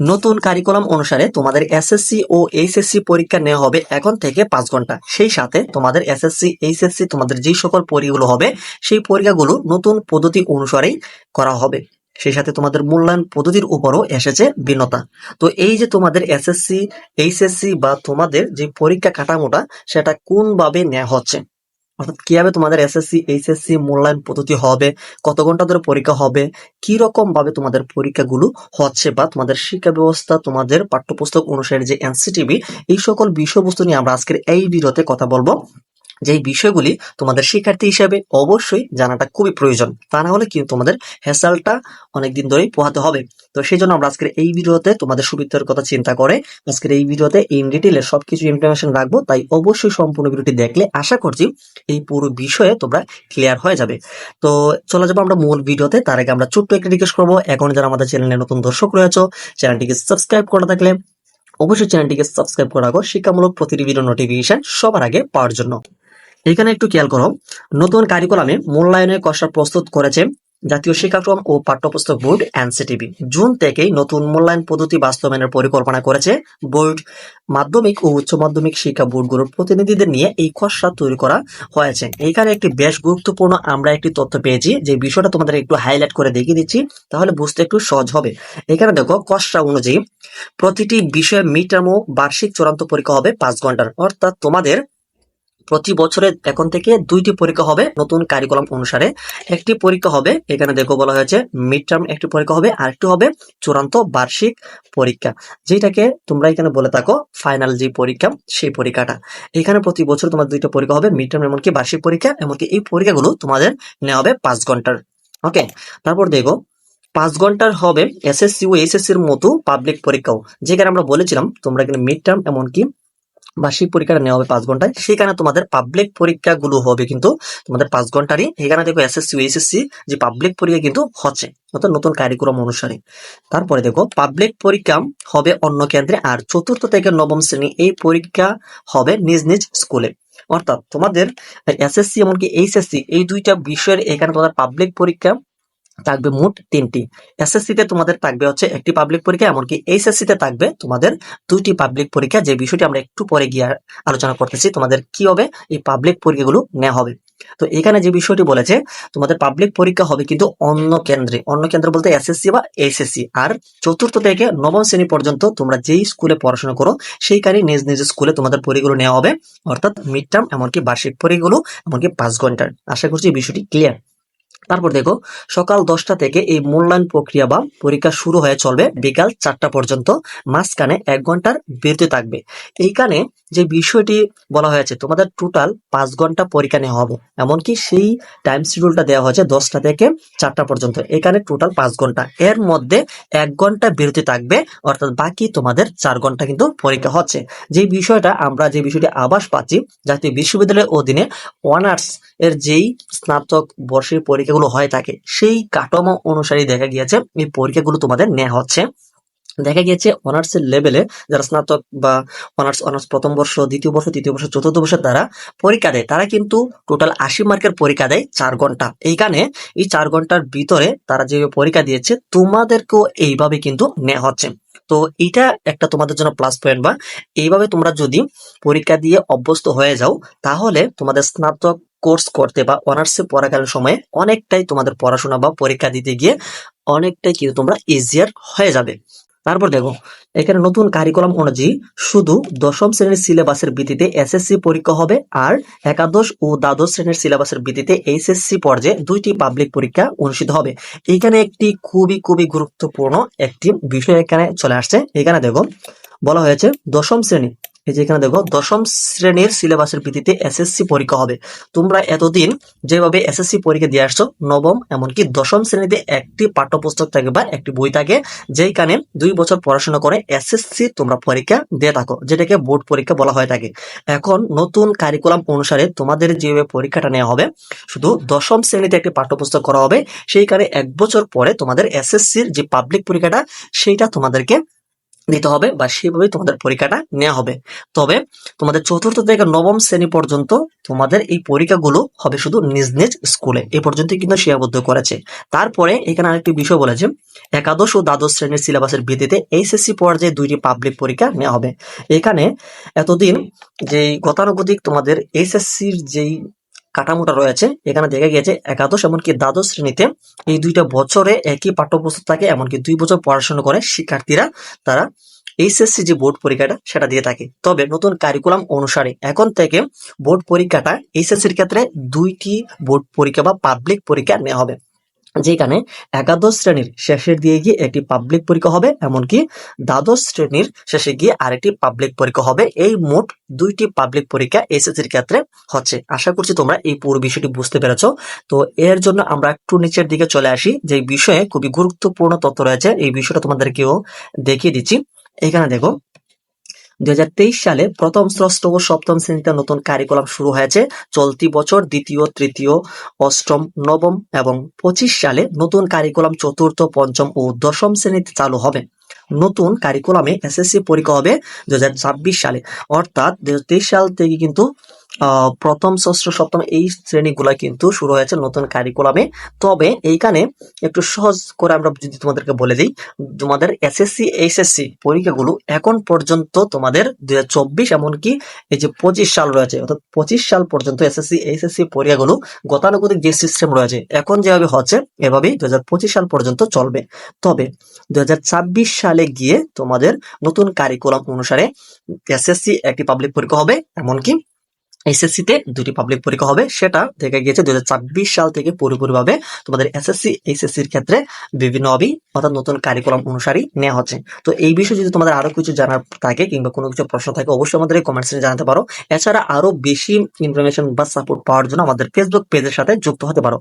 নতুন কারিকুলাম অনুসারে তোমাদের এসএসসি ও এইচএসসি পরীক্ষা নেওয়া হবে এখন থেকে পাঁচ ঘণ্টা। সেই সাথে তোমাদের এসএসসি এইচএসসি তোমাদের যে সকল পরীক্ষাগুলো হবে, সেই পরীক্ষাগুলো নতুন পদ্ধতি অনুসারেই করা হবে। সেই সাথে তোমাদের মূল্যায়ন পদ্ধতির উপরও এসেছে ভিন্নতা। তো এই যে তোমাদের এসএসসি এইচএসসি বা তোমাদের যে পরীক্ষা কাঠামোটা, সেটা কোনভাবে নেওয়া হচ্ছে? অর্থাৎ কীভাবে তোমাদের এসএসসি এইচএসসি মূল্যায়ন পদ্ধতি হবে, কত ঘণ্টা ধরে পরীক্ষা হবে কি রকম ভাবে তোমাদের পরীক্ষাগুলো হচ্ছে বা তোমাদের শিক্ষা ব্যবস্থা তোমাদের পাঠ্যপুস্তক অনুসারে যে এনসিটিভি এই সকল বিষয়বস্তু নিয়ে আমরা আজকের এই ভিডিওতে কথা বলব। যেই বিষয়গুলি তোমাদের শিক্ষার্থী হিসেবে অবশ্যই জানাটা খুবই প্রয়োজন। তা না হলে কিন্তু তোমাদের হ্যাসালটা অনেকদিন ধরেই পোহাতে হবে। তো সেই জন্য আমরা আজকের এই ভিডিওতে তোমাদের সুবিধার কথা চিন্তা করে আজকের এই ভিডিওতে ইন ডিটেলে সবকিছু ইনফরমেশন রাখব। তাই অবশ্যই সম্পূর্ণ ভিডিওটি দেখলে আশা করছি এই পুরো বিষয়ে তোমরা ক্লিয়ার হয়ে যাবে। তো চলে যাব আমরা মূল ভিডিওতে। তার আগে আমরা ছোট্ট একটা রিকোয়েস্ট করব। এখন যারা আমাদের চ্যানেলে নতুন দর্শক রয়েছে চ্যানেলটিকে সাবস্ক্রাইব করে থাকলে অবশ্যই চ্যানেলটিকে সাবস্ক্রাইব করে শিক্ষামূলক প্রতিটি ভিডিও নোটিফিকেশন সবার আগে পাওয়ার জন্য। এখানে একটু খেয়াল করো। নতুন কারিকুলামে মূল্যায়নের কষা প্রস্তুত করেছে জাতীয় শিক্ষাক্রম ও পাঠ্যপুস্তক বোর্ড এনসিটিভি। জুন থেকেই নতুন মূল্যায়ন পদ্ধতি বাস্তবায়নের পরিকল্পনা করেছে বোর্ড মাধ্যমিক ও উচ্চ মাধ্যমিক শিক্ষা বোর্ডগুলোর প্রতিনিধিদের নিয়ে এই খসড়া তৈরি করা হয়েছে। এখানে একটি বেশ গুরুত্বপূর্ণ আমরা একটি তথ্য পেয়েছি যে বিষয়টা তোমাদের একটু হাইলাইট করে দেখিয়ে দিচ্ছি, তাহলে বুঝতে একটু সহজ হবে। এখানে দেখো, খসড়া অনুযায়ী প্রতিটি বিষয়ে মিড টার্ম ও বার্ষিক চূড়ান্ত পরীক্ষা হবে পাঁচ ঘণ্টার। অর্থাৎ তোমাদের প্রতি বছরে এখন থেকে দুইটি পরীক্ষা হবে নতুন কারিকুলাম অনুসারে। একটি পরীক্ষা হবে, এখানে দেখো বলা হয়েছে মিড টার্ম একটি পরীক্ষা হবে আর একটি হবে চূড়ান্ত বার্ষিক পরীক্ষা। যেটাকে তোমরা এখানে বলে থাকো ফাইনাল যে পরীক্ষা, সেই পরীক্ষাটা। এখানে প্রতি বছর তোমার দুইটা পরীক্ষা হবে মিড টার্ম এমনকি বার্ষিক পরীক্ষা, এমনকি এই পরীক্ষাগুলো তোমাদের নেওয়া হবে পাঁচ ঘণ্টার। ওকে তারপর দেখো, পাঁচ ঘণ্টার হবে এসএসসি ও এসএসসির মতো পাবলিক পরীক্ষাও। যেখানে আমরা বলেছিলাম তোমরা এখানে মিড টার্ম এমনকি বার্ষিক পরীক্ষাটা নেওয়া হবে পাঁচ ঘন্টায়। সেখানে তোমাদের পাবলিক পরীক্ষাগুলো হবে কিন্তু তোমাদের পাঁচ ঘন্টারই। এখানে দেখো এসএসসি এসএসসি যে পাবলিক পরীক্ষা কিন্তু হচ্ছে, অর্থাৎ নতুন কারিকুলাম অনুসারে। তারপরে দেখো পাবলিক পরীক্ষা হবে অন্য কেন্দ্রে আর চতুর্থ থেকে নবম শ্রেণি এই পরীক্ষা হবে নিজ নিজ স্কুলে অর্থাৎ তোমাদের এসএসসি এমনকি এইচএসসি এই দুইটা বিষয়ের এখানে তোমাদের পাবলিক পরীক্ষা থাকবে মোট তিনটি। এসএসসি তে তোমাদের থাকবে হচ্ছে একটি পাবলিক পরীক্ষা, এমনকি এইচএসসি তে থাকবে তোমাদের দুইটি পাবলিক পরীক্ষা। যে বিষয়টি আমরা একটু পরে গিয়ে আলোচনা করতেছি, তোমাদের কি হবে? এই পাবলিক পরীক্ষাগুলো নেওয়া হবে। তো এখানে যে বিষয়টি বলেছে, তোমাদের পাবলিক পরীক্ষা হবে কিন্তু অন্য কেন্দ্রে। অন্য কেন্দ্র বলতে এসএসসি বা এইচএসসি আর চতুর্থ থেকে নবম শ্রেণি পর্যন্ত তোমরা যেই স্কুলে পড়াশোনা করো, সেইখানে নিজ নিজ স্কুলে তোমাদের পরীক্ষাগুলো নেওয়া হবে। অর্থাৎ মিড টার্ম এমনকি বার্ষিক পরীক্ষাগুলো, এমনকি পাঁচ ঘণ্টার। আশা করছি এই বিষয়টি ক্লিয়ার তারপর দেখো, সকাল দশটা থেকে এই মূল্যায়ন প্রক্রিয়া বা পরীক্ষা শুরু হয়ে চলবে বিকাল চারটা পর্যন্ত। মাঝখানে এক ঘণ্টার বিরতি থাকবে। এইখানে যে বিষয়টি বলা হয়েছে, তোমাদের টোটাল পাঁচ ঘণ্টা পরীক্ষা নেওয়া হবে। এমনকি সেই টাইম শিডিউলটা দেওয়া হয়েছে দশটা থেকে চারটা পর্যন্ত। এখানে টোটাল পাঁচ ঘণ্টা। এর মধ্যে এক ঘণ্টা বিরতি থাকবে, অর্থাৎ বাকি তোমাদের চার ঘণ্টা কিন্তু পরীক্ষা হচ্ছে। যে বিষয়টা আমরা, যে বিষয়টি আবাস পাচ্ছি, জাতীয় বিশ্ববিদ্যালয়ের অধীনে অনার্স এর যেই স্নাতক বর্ষের পরীক্ষাগুলো হয়ে থাকে সেই কাঠামো অনুসারে দেখা গিয়েছে, এই পরীক্ষাগুলো তোমাদের নেওয়া হচ্ছে। দেখা গিয়েছে অনার্স এর লেভেলে যারা স্নাতক বা অনার্স অনার্স প্রথম বর্ষ, দ্বিতীয় বর্ষ, তৃতীয় বর্ষ, চতুর্থ বর্ষের তারা পরীক্ষা দেয়, তারা কিন্তু টোটাল আশি মার্কের পরীক্ষা দেয় চার ঘণ্টা। এইখানে এই চার ঘণ্টার ভিতরে তারা যে পরীক্ষা দিয়েছে, তোমাদেরকেও এইভাবে কিন্তু নেওয়া হচ্ছে। তো এটা একটা তোমাদের জন্য প্লাস পয়েন্ট বা এইভাবে তোমরা যদি পরীক্ষা দিয়ে অভ্যস্ত হয়ে যাও, তাহলে তোমাদের স্নাতক কোর্স করতে বা অনার্সে পড়াকালীন সময়ে অনেকটাই তোমাদের পড়াশোনা বা পরীক্ষা দিতে গিয়ে অনেকটাই কিন্তু তোমরা ইজিয়ার হয়ে যাবে। তারপর দেখো, এখানে নতুন কারিকুলাম অনুযায়ী শুধু দশম শ্রেণির সিলেবাসের ভিত্তিতে এসএসসি পরীক্ষা হবে আর একাদশ ও দ্বাদশ শ্রেণির সিলেবাসের ভিত্তিতে এইচএসসি পর্যায়ে দুইটি পাবলিক পরীক্ষা অনুষ্ঠিত হবে। এখানে একটি খুবই খুবই গুরুত্বপূর্ণ একটি বিষয় এখানে চলে আসছে। এখানে দেখো, বলা হয়েছে দশম শ্রেণি এই যে এখানে দেখো, দশম শ্রেণির সিলেবাসের ভিত্তিতে এসএসসি পরীক্ষা হবে। তোমরা এতদিন যেভাবে এসএসসি পরীক্ষা দিয়ে আসছো, নবম এমনকি দশম শ্রেণীতে একটি পাঠ্যপুস্তক থাকে বা একটি বই থাকে, যেইখানে দুই বছর পড়াশোনা করে এসএসসি তোমরা পরীক্ষা দিয়ে থাকো, যেটাকে বোর্ড পরীক্ষা বলা হয়ে থাকে। এখন নতুন কারিকুলাম অনুসারে তোমাদের যেভাবে পরীক্ষাটা নেওয়া হবে, শুধু দশম শ্রেণীতে একটি পাঠ্যপুস্তক করা হবে, সেইখানে এক বছর পরে তোমাদের এসএসসির যে পাবলিক পরীক্ষাটা, সেইটা তোমাদেরকে দিতে হবে বা সেভাবে তোমাদের পরীক্ষাটা নেওয়া হবে। তবে তোমাদের চতুর্থ থেকে নবম শ্রেণি পর্যন্ত তোমাদের এই পরীক্ষাগুলো হবে শুধু নিজ নিজ স্কুলে। এ পর্যন্ত কিন্তু সীমাবদ্ধ করেছে। তারপরে এখানে আরেকটি বিষয় বলেছে, একাদশ ও দ্বাদশ শ্রেণির সিলেবাসের ভিত্তিতে এইচএসসি পর্যায়ে দুইটি পাবলিক পরীক্ষা নেওয়া হবে। এখানে এতদিন যে গতানুগতিক তোমাদের এইচএসসির যেই কাঠামোটা রয়েছে। এখানে দেখা গিয়েছে একাদশ এমনকি দ্বাদশ শ্রেণীতে এই দুইটা বছরে একই পাঠ্যপুস্তক থাকে, এমনকি দুই বছর পড়াশোনা করে শিক্ষার্থীরা তারা এইচএসসি যে বোর্ড পরীক্ষাটা সেটা দিয়ে থাকে। তবে নতুন কারিকুলাম অনুসারে এখন থেকে বোর্ড পরীক্ষাটা এইচএসসির ক্ষেত্রে দুইটি বোর্ড পরীক্ষা বা পাবলিক পরীক্ষা নেওয়া হবে। যেখানে একাদশ শ্রেণির শেষের দিয়ে গিয়ে একটি পাবলিক পরীক্ষা হবে, এমনকি দ্বাদশ শ্রেণির শেষে গিয়ে আরেকটি পাবলিক পরীক্ষা হবে। এই মোট দুইটি পাবলিক পরীক্ষা এসএসসির ক্ষেত্রে হচ্ছে। আশা করছি তোমরা এই পুরো বিষয়টি বুঝতে পেরেছ। তো এর জন্য আমরা একটু নিচের দিকে চলে আসি। যে বিষয়ে খুবই গুরুত্বপূর্ণ তথ্য রয়েছে, এই বিষয়টা তোমাদেরকেও দেখিয়ে দিচ্ছি। এখানে দেখো দুই হাজার তেইশ সালে প্রথম ষষ্ঠ ও সপ্তম শ্রেণীতে নতুন কারিকুলাম শুরু হয়েছে। চলতি বছর দ্বিতীয়, তৃতীয়, অষ্টম, নবম এবং পঁচিশ সালে নতুন কারিকুলাম চতুর্থ, পঞ্চম ও দশম শ্রেণীতে চালু হবে। নতুন কারিকুলামে এসএসসি পরীক্ষা হবে দু হাজার ছাব্বিশ সালে। অর্থাৎ দুই সাল থেকে কিন্তু প্রথম, ষষ্ঠ, সপ্তম এই শ্রেণীগুলা কিন্তু শুরু হয়েছে নতুন কারিকুলামে তবে এইখানে একটু সহজ করে আমরা যদি তোমাদেরকে বলে দিই, তোমাদের এসএসসি এইচএসসি পরীক্ষাগুলো এখন পর্যন্ত তোমাদের দুই হাজার চব্বিশ এমনকি এই যে পঁচিশ সাল রয়েছে, অর্থাৎ পঁচিশ সাল পর্যন্ত এসএসসি এইচএসসি পরীক্ষাগুলো গতানুগতিক যে সিস্টেম রয়েছে, এখন যেভাবে হচ্ছে, এভাবেই দু হাজার পঁচিশ সাল পর্যন্ত চলবে। তবে দুই হাজার সালে গিয়ে তোমাদের নতুন কারিকুলাম অনুসারে এসএসসি একটি পাবলিক পরীক্ষা হবে, এমনকি এসএসসি তে দুটি পাবলিক পরীক্ষা হবে। সেটা দেখা গিয়েছে দুই সাল থেকে পুরোপুরিভাবে তোমাদের এসএসসি এইচএসসির ক্ষেত্রে বিভিন্নভাবে অর্থাৎ নতুন কারিকুলাম অনুসারেই নেওয়া হচ্ছে। তো এই বিষয়ে যদি তোমাদের আরও কিছু জানার থাকে কিংবা কোনো কিছু প্রশ্ন থাকে, অবশ্যই আমাদের এই কমেন্টস জানাতে পারো। এছাড়া আরও বেশি ইনফরমেশন বা সাপোর্ট পাওয়ার জন্য আমাদের ফেসবুক পেজের সাথে যুক্ত হতে পারো।